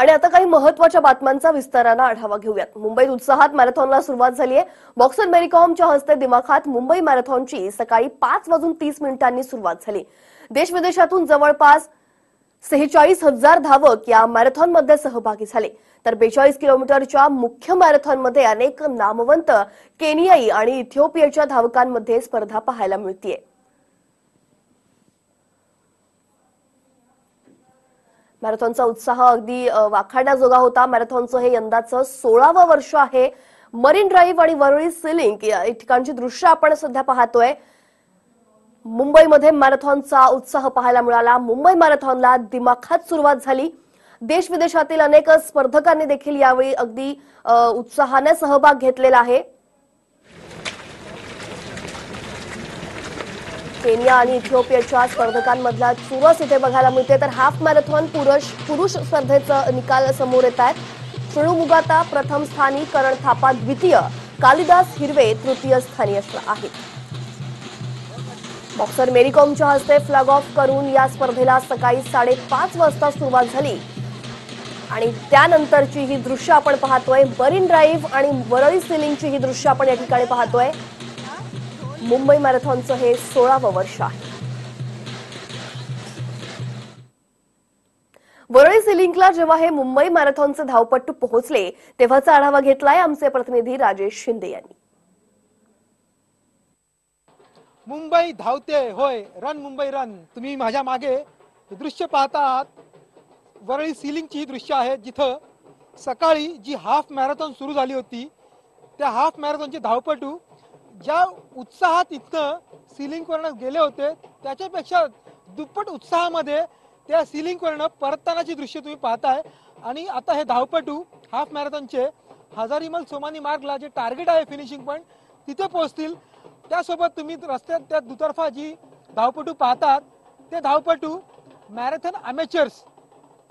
आणि आता काही महत्त्वाच्या बातम्यांचा विस्तारानं आढावा घेऊयात. मुंबईत उत्साहात मॅरेथॉनला सुरुवात झाली आहे. बॉक्सर मेरीकॉमच्या हस्ते दिमाखात मुंबई मॅरेथॉनची सकाळी पाच वाजून तीस मिनिटांनी सुरुवात झाली. देश विदेशातून जवळपास सेहेचाळीस हजार धावक या मॅरेथॉनमध्ये सहभागी झाले. तर बेचाळीस किलोमीटरच्या मुख्य मॅरेथॉनमध्ये अनेक नामवंत केनियाई आणि इथिओपियाच्या धावकांमध्ये स्पर्धा पाहायला मिळतीये. मॅरेथॉनचा उत्साह अगदी अ, होता. मॅरेथॉनचं हे यंदाचं सोळावं वर्ष आहे. मरीन ड्राईव्ह आणि वरळी सिलिंग या ठिकाणची दृश्य आपण सध्या पाहतोय. मुंबईमध्ये मॅरेथॉनचा उत्साह पाहायला मिळाला. मुंबई मॅरेथॉनला दिमाखात सुरुवात झाली. देश विदेशातील अनेक स्पर्धकांनी देखील यावेळी अगदी उत्साहाने सहभाग घेतलेला आहे. केनिया आणि इथिओपियाच्या स्पर्धकांमधला चुरस इथे बघायला मिळते तर हाफ मॅरेथॉन पुरुष पुरुष स्पर्धेचं निकाल समोर येत आहेत श्रेणू मुगाता प्रथम स्थानी करण थापा द्वितीय कालिदास हिरवे तृतीय स्थानी असणार आहे बॉक्सर मेरीकॉमच्या हस्ते फ्लॅग ऑफ करून या स्पर्धेला सकाळी साडेपाच वाजता सुरुवात झाली. आणि त्यानंतरची ही दृश्य आपण पाहतोय. मरीन ड्राईव्ह आणि वरळी सिलिंगची ही दृश्य आपण या ठिकाणी पाहतोय. मुंबई मॅरेथॉनचं हे सोळावं वर्ष आहे. वरळी सिलिंकला जेव्हा हे मुंबई मॅरेथॉनचे धावपट्टू पोहोचले तेव्हाचा आढावा घेतलाय आमचे प्रतिनिधी राजेश शिंदे यांनी. मुंबई धावते होय रन मुंबई रन. तुम्ही माझ्या मागे दृश्य पाहता आहात वरळी सिलिंगची ही दृश्य आहे जिथं सकाळी जी हाफ मॅरेथॉन सुरू झाली होती त्या हाफ मॅरेथॉनचे धावपटू ज्या उत्साहात इथनं सिलिंगवरनं गेले होते त्याच्यापेक्षा दुप्पट उत्साहामध्ये त्या सिलिंगवरनं परततानाची दृश्य तुम्ही पाहताय. आणि आता हे धावपटू हाफ मॅरेथॉनचे हजारीमल सोमानी मार्गला जे टार्गेट आहे फिनिशिंग पॉईंट तिथे पोहोचतील. त्यासोबत तुम्ही रस्त्यात त्या दुतर्फा जी धावपटू पाहतात ते धावपटू मॅरेथॉन अमेचर्स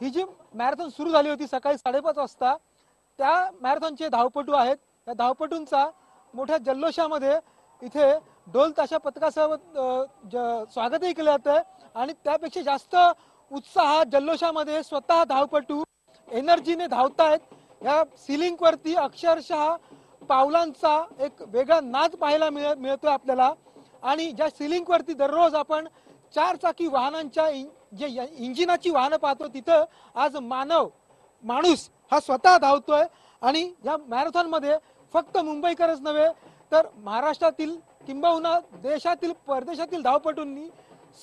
ही जी मॅरेथॉन सुरू झाली होती सकाळी साडेपाच वाजता त्या मॅरेथॉनचे धावपटू आहेत. त्या धावपटूंचा मोठ्या जल्लोषामध्ये इथे ढोल ताशा पथकासह ज- स्वागतही केलं जातं आणि त्यापेक्षा जास्त उत्साह जल्लोषामध्ये स्वतः धावपटू एनर्जीने धावतायत. या सिलिंग वरती अक्षरशः पावलांचा एक वेगळा नाच पाहायला मिळ मिळतोय आपल्याला. आणि ज्या सिलिंग वरती दररोज आपण चार चाकी वाहनांच्या जे य- इंजिनाची वाहनं पाहतो तिथं आज मानव माणूस हा स्वतः धावतोय. आणि या मॅरेथॉनमध्ये फक्त मुंबईकरच नव्हे तर महाराष्ट्रातील किंबहुना देशातील परदेशातील धावपटूंनी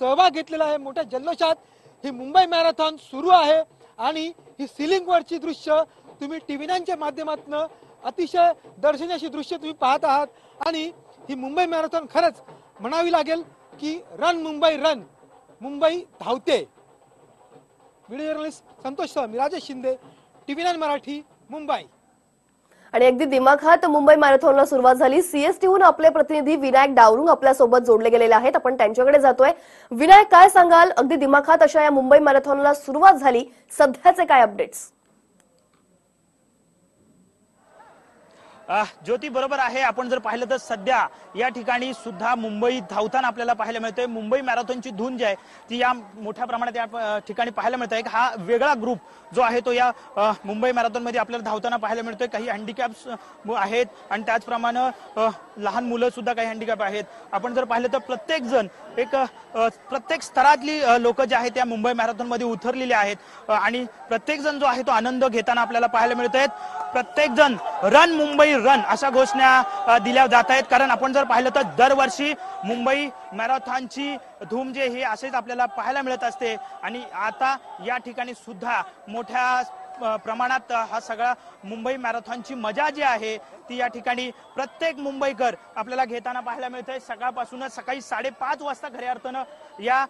सहभाग घेतलेला आहे. मोठ्या जल्लोषात ही मुंबई मॅरेथॉन सुरू आहे आणि ही सिलिंग वरची दृश्य तुम्ही टीव्ही नाईनच्या माध्यमातून अतिशय दर्शनीय अशी दृश्य तुम्ही पाहत आहात. आणि ही मुंबई मॅरेथॉन खरंच म्हणावी लागेल की रन मुंबई रन मुंबई धावते. व्हिडिओ जर्नलिस्ट संतोष सह मी राजेश शिंदे टीव्ही नाईन मराठी मुंबई. आणि अगदी दिमाखात मुंबई मॅरेथॉनला सुरुवात झाली. सीएसटीहून आपले प्रतिनिधी विनायक डावरुंग आपल्यासोबत जोडले गेलेले आहेत. आपण त्यांच्याकडे जातोय. विनायक काय सांगाल? अगदी दिमाखात अशा या मुंबई मॅरेथॉनला सुरुवात झाली. सध्याचे काय अपडेट्स ज्योती बरोबर आहे. आपण जर पाहिलं तर सध्या या ठिकाणी सुद्धा मुंबई धावताना आपल्याला पाहायला मिळतोय. मुंबई मॅरेथॉनची धून जी आहे ती या मोठ्या प्रमाणात या ठिकाणी पाहायला मिळत आहे हा वेगळा ग्रुप जो आहे तो या मुंबई मॅरेथॉनमध्ये आपल्याला धावताना पाहायला मिळतोय. काही हँडिकॅप्स आहेत. आणि त्याचप्रमाणे लहान मुलं सुद्धा काही हँडिकॅप आहेत. आपण जर पाहिलं तर प्रत्येक जण एक प्रत्येक स्तरातली लोक जे आहेत त्या मुंबई मॅरेथॉनमध्ये उतरलेली आहेत. आणि प्रत्येक जण जो आहे तो आनंद घेताना आपल्याला पाहायला मिळत आहेत प्रत्येक जण रन मुंबई रन अशा घोषणा दिल्या जात आहेत. कारण आपण जर पाहिलं तर दरवर्षी मुंबई मॅरेथॉनची धूम जे ही असेच आपल्याला पाहायला मिळत असते. आणि आता या ठिकाणी सुद्धा मोठ्या प्रमाणात हा सगळा मुंबई मॅरेथॉनची मजा जी आहे ती या ठिकाणी प्रत्येक मुंबईकर आपल्याला घेताना पाहायला मिळतंय. सकाळपासूनच सकाळी साडेपाच वाजता खऱ्या अर्थानं या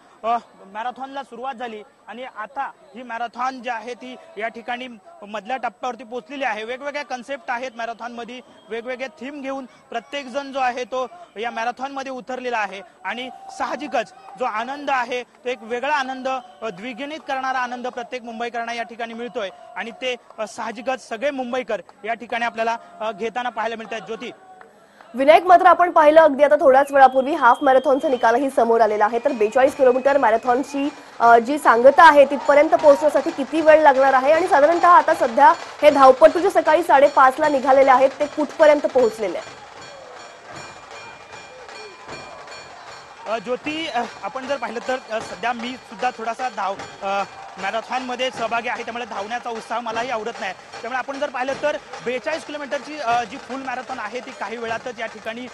मॅरेथॉनला सुरुवात झाली. आणि आता ही मॅरेथॉन जी आहे ती या ठिकाणी मधल्या टप्प्यावरती पोहोचलेली आहे. वेगवेगळ्या कन्सेप्ट आहेत मॅरेथॉनमध्ये वेगवेगळे थीम घेऊन प्रत्येक जण जो आहे तो या मॅरेथॉनमध्ये उतरलेला आहे. आणि साहजिकच जो आनंद आहे तो एक वेगळा आनंद अ, द्विगुणित करणारा आनंद प्रत्येक मुंबईकरांना या ठिकाणी मिळतोय. आणि ते साहजिकच सगळे मुंबईकर या ठिकाणी आपल्याला घेताना पाहायला मिळत आहेत ज्योती विनायक मात्र आपण पाहिलं अगदी आता थोड्याच वेळापूर्वी हाफ मॅरेथॉनचा निकालही समोर आलेला आहे. तर बेचाळीस किलोमीटर मॅरेथॉनची जी सांगता आहे तिथपर्यंत पोहोचण्यासाठी किती वेळ लागणार आहे? आणि साधारणतः आता सध्या हे धावपटू जे सकाळी साडेपाचला निघालेले आहेत ते कुठपर्यंत पोहोचलेले आहेत? ज्योती आपण जर पाहिलं तर सध्या मी सुद्धा थोडासा धाव मॅरेथॉनमध्ये सहभागी आहे त्यामुळे धावण्याचा उत्साह मलाही आवडत नाही. त्यामुळे आपण जर पाहिलं तर बेचाळीस किलोमीटरची जी फुल मॅरेथॉन आहे ती काही वेळातच या ठिकाणी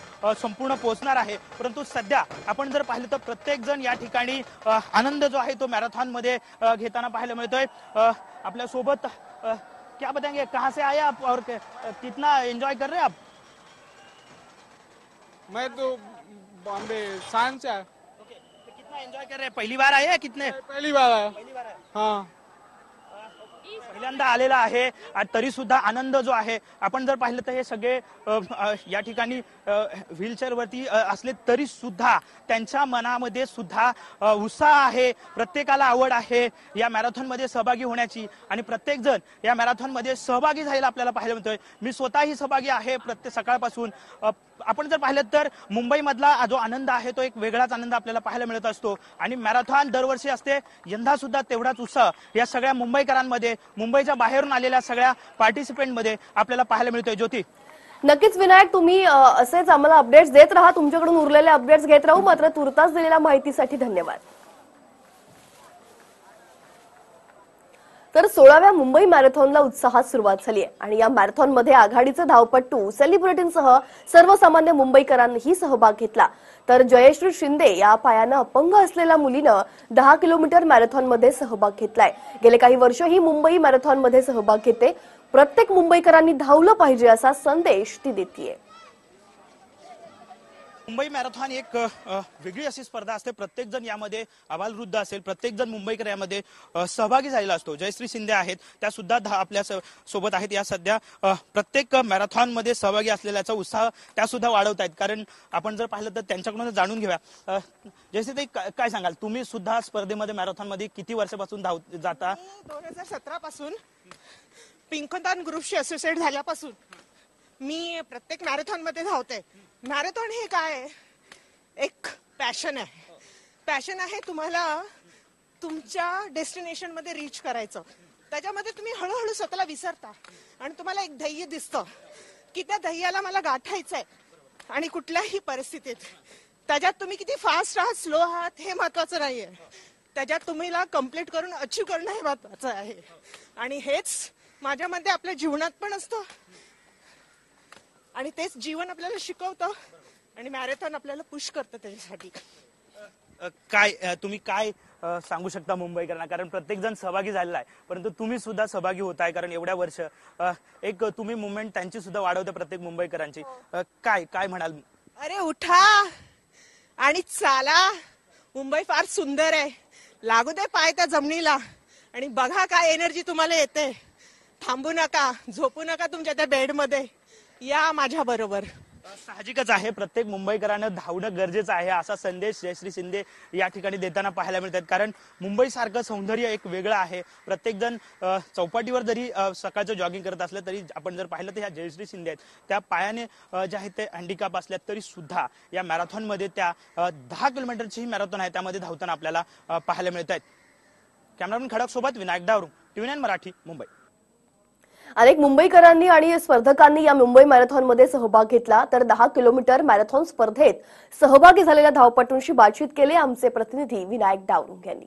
संपूर्ण पोहोचणार आहे. परंतु सध्या आपण जर पाहिलं तर प्रत्येक जण या ठिकाणी आनंद जो आहे तो मॅरेथॉनमध्ये घेताना पाहायला मिळतोय. आपल्यासोबत क्या बताएंगे कहाँ से आए आप और कितना एंजॉय कर रहे हैं आप? मैं तो बॉम्बे सांस से आया ओके तो कितना एंजॉय कर रहे हैं? पहली बार आए हैं कितने? पहली बार आया पहिली बार आहे हाँ. पहिल्यांदा आलेला आहे. तरी सुद्धा आनंद जो आहे आपण जर पाहिलं तर हे सगळे या ठिकाणी व्हीलचेअर वरती असले तरी सुद्धा त्यांच्या मनामध्ये सुद्धा उत्साह आहे. प्रत्येकाला आवड आहे या मॅरेथॉनमध्ये सहभागी होण्याची. आणि प्रत्येक जण या मॅरेथॉनमध्ये सहभागी झालेला आपल्याला पाहायला मिळतोय. मी स्वतःही सहभागी आहे प्रत्येक सकाळपासून. आपण जर पाहिलं तर मुंबईमधला जो आनंद आहे तो एक वेगळाच आनंद आपल्याला पाहायला मिळत असतो. आणि मॅरेथॉन दरवर्षी असते यंदा सुद्धा तेवढाच उत्साह या सगळ्या मुंबईकरांमध्ये. मुंबईच्या बाहेरून आलेल्या सगळ्या पार्टिसिपेंटमध्ये आपल्याला पाहायला मिळतोय. ज्योती. नक्कीच विनायक तुम्ही असेच आम्हाला अपडेट्स देत राहा. तुमच्याकडून उरलेले अपडेट्स घेत राहू. मात्र तुर्तास दिलेल्या माहितीसाठी धन्यवाद. तर सोळाव्या मुंबई मॅरेथॉनला उत्साहात सुरुवात झाली आहे. आणि या मॅरेथॉनमध्ये आघाडीचे धावपट्टू सेलिब्रिटींसह सर्वसामान्य मुंबईकरांनीही सहभाग घेतला. तर जयश्री शिंदे या पायानं अपंग असलेल्या मुलीनं दहा किलोमीटर मॅरेथॉनमध्ये सहभाग घेतलाय. गेले काही वर्ष ही मुंबई मॅरेथॉनमध्ये सहभाग घेते. प्रत्येक मुंबईकरांनी धावलं पाहिजे असा संदेश ती देते मुंबई मॅरेथॉन एक वेगळी अशी स्पर्धा असते. प्रत्येक जण यामध्ये अबालवृद्ध असेल प्रत्येक जण मुंबईकर यामध्ये सहभागी झालेला असतो. जयश्री शिंदे आहेत. त्या सुद्धा आपल्यासोबत आहेत. या सध्या प्रत्येक मॅरेथॉनमध्ये सहभागी असलेल्याचा उत्साह त्या सुद्धा वाढवत आहेत. कारण आपण जर पाहिलं तर त्यांच्याकडून जाणून घेऊया. जयश्री ताई, काय सांगाल? तुम्ही सुद्धा स्पर्धेमध्ये मॅरेथॉनमध्ये किती वर्षापासून धाव जाता? दोन हजार सतरा पासून पिंकदान ग्रुपशी असोसिएट झाल्यापासून मी प्रत्येक मॅरेथॉनमध्ये धावते. मॅरेथॉन हे काय? एक पॅशन आहे. पॅशन आहे तुम्हाला तुमच्या डेस्टिनेशनमध्ये रीच करायचं. त्याच्यामध्ये तुम्ही हळूहळू स्वतःला विसरता आणि तुम्हाला एक ध्येय दिसतं की त्या ध्येयाला मला गाठायचं आहे आणि कुठल्याही परिस्थितीत. त्याच्यात तुम्ही किती फास्ट आहात स्लो आहात हे महत्वाचं नाहीये. त्याच्यात तुम्हीला कंप्लीट करून अचीव करणं हे महत्वाचं आहे. आणि हेच माझ्यामध्ये आपल्या जीवनात पण असतं. आणि तेच जीवन आपल्याला शिकवतं आणि मॅरेथॉन आपल्याला पुश करतं त्याच्यासाठी. काय तुम्ही काय सांगू शकता मुंबईकरांना? कारण प्रत्येक जण सहभागी झालेला आहे. परंतु तुम्ही सुद्धा सहभागी होताय कारण एवढ्या वर्ष एक तुम्ही मुवमेंट त्यांची सुद्धा वाढवते प्रत्येक मुंबईकरांची. अ, काय काय म्हणाल? अरे उठा आणि चाला. मुंबई फार सुंदर आहे. लागू दे पाय त्या जमिनीला आणि बघा काय एनर्जी तुम्हाला येते. थांबू नका झोपू नका तुमच्या त्या बेडमध्ये. या माझ्या बरोबर. साहजिकच आहे प्रत्येक मुंबईकरानं धावणं गरजेचं आहे असा संदेश जयश्री शिंदे या ठिकाणी देताना पाहायला मिळतात. कारण मुंबई सारखं सौंदर्य एक वेगळं आहे. प्रत्येक जण अ, चौपाटीवर जरी अ, सकाळचं जॉगिंग करत असलं तरी आपण जर पाहिलं तर ह्या जयश्री शिंदे आहेत. त्या पायाने अ, जे आहेत ते हँडिकॅप असल्यात तरी सुद्धा या मॅरेथॉनमध्ये त्या अ, दहा किलोमीटरची ही मॅरेथॉन आहे. त्यामध्ये धावताना आपल्याला अ, पाहायला मिळत आहेत कॅमेरामॅन खडक सोबत विनायक डावरू टीव्ही मराठी मुंबई. अनेक मुंबईकरांनी आणि स्पर्धकांनी या मुंबई मॅरेथॉनमध्ये सहभाग घेतला. तर दहा किलोमीटर मॅरेथॉन स्पर्धेत सहभागी झालेल्या धावपटूंशी बातचीत केली. आमचे प्रतिनिधी विनायक डावरुंग यांनी.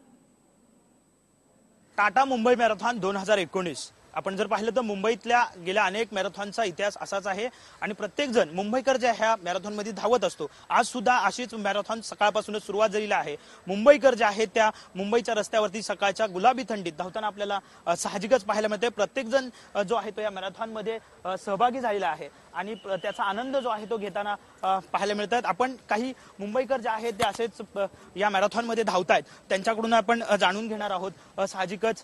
टाटा मुंबई मॅरेथॉन दोन हजार एकोणीस. आपण जर पाहिलं तर मुंबईतल्या गेल्या अनेक मॅरेथॉनचा इतिहास असाच आहे. आणि प्रत्येक जण मुंबईकर ज्या ह्या मॅरेथॉनमध्ये धावत असतो आज सुद्धा अशीच मॅरेथॉन सकाळपासूनच सुरुवात झालेली आहे. मुंबईकर जे आहेत त्या मुंबईच्या रस्त्यावरती सकाळच्या गुलाबी थंडीत धावताना आपल्याला साहजिकच पाहायला मिळते प्रत्येक जण जो आहे तो या मॅरेथॉनमध्ये सहभागी झालेला आहे. आणि त्याचा आनंद जो आहे तो घेताना पाहायला मिळतात. आपण काही मुंबईकर जे आहेत ते असेच या मॅरेथॉनमध्ये धावतायत. त्यांच्याकडून आपण जाणून घेणार आहोत. साहजिकच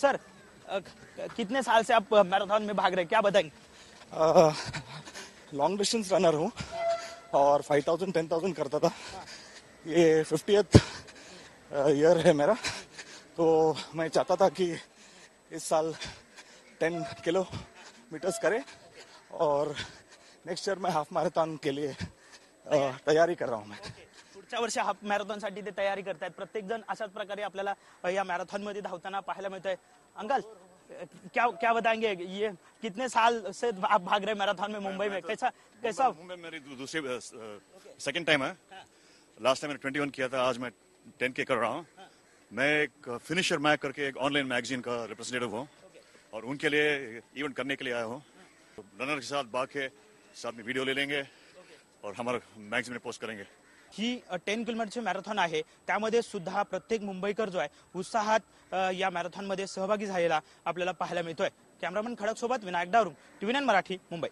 सर कितने साल से आप मैराथन में भाग रहे हैं? क्या बताएँगे? लॉन्ग डिस्टेंस रनर हूँ और फाइव थाउज़ेंड टेन थाउज़ेंड करता था। ये फिफ्टियथ ईयर है मेरा। तो मैं चाहता था कि इस साल टेन किलोमीटर्स करे और नेक्स्ट ईयर मैं हाफ़ मैराथन के लिए तैयारी कर रहा हूँ मैं। पुढच्या वर्षी हाफ़ मॅरेथॉन साठी ते तयारी करतायत. प्रत्येक जण अशाच प्रकारे आपल्याला या मॅरेथॉन मध्ये धावताना पाहायला मिळतंय. अंकल क्या क्या बताएँगे? ये कितने साल से आप भाग रहे मैराथन में मुंबई में? कैसा कैसा? मुंबई मेरी दूसरी सेकंड टाइम है। लास्ट टाइम मैंने ट्वेंटी वन किया था आज मैं टेन के कर रहा हूँ। मैं एक फिनिशर मैक करके एक ऑनलाइन मैगजीन का रिप्रेजेंटेटिव हूँ। और उनके लिए इवेंट करने के लिए आया हूँ। रनर के साथ भाग के साथ में वीडियो ले लेंगे। और हमारा मैगजीन में पोस्ट करेंगे। ही टेन किलोमीटरची मॅरेथॉन आहे. त्यामध्ये सुद्धा प्रत्येक मुंबईकर जो आहे उत्साहात या मॅरेथॉनमध्ये सहभागी झालेला आपल्याला पाहायला मिळतोय. कॅमेरामन खडक सोबत विनायक डावरुम टीव्ही नाईन मराठी मुंबई.